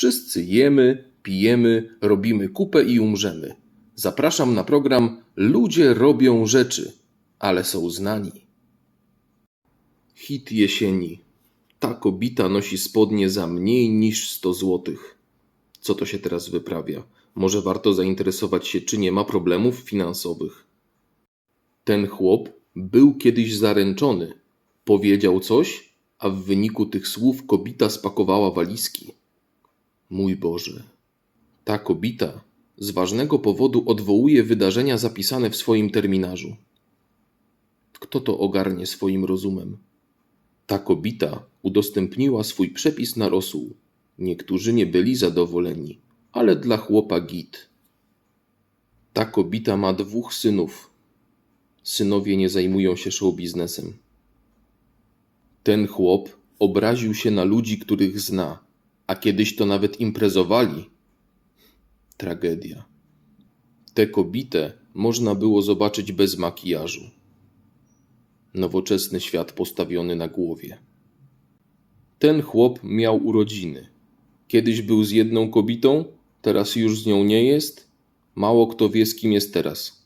Wszyscy jemy, pijemy, robimy kupę i umrzemy. Zapraszam na program Ludzie robią rzeczy, ale są znani. Hit jesieni. Ta kobita nosi spodnie za mniej niż 100 złotych. Co to się teraz wyprawia? Może warto zainteresować się, czy nie ma problemów finansowych. Ten chłop był kiedyś zaręczony. Powiedział coś, a w wyniku tych słów kobita spakowała walizki. Mój Boże. Ta kobita z ważnego powodu odwołuje wydarzenia zapisane w swoim terminarzu. Kto to ogarnie swoim rozumem? Ta kobita udostępniła swój przepis na rosół. Niektórzy nie byli zadowoleni, ale dla chłopa git. Ta kobita ma dwóch synów. Synowie nie zajmują się show biznesem. Ten chłop obraził się na ludzi, których zna, a kiedyś to nawet imprezowali. Tragedia. Tę kobitę można było zobaczyć bez makijażu. Nowoczesny świat postawiony na głowie. Ten chłop miał urodziny. Kiedyś był z jedną kobietą, teraz już z nią nie jest. Mało kto wie, z kim jest teraz.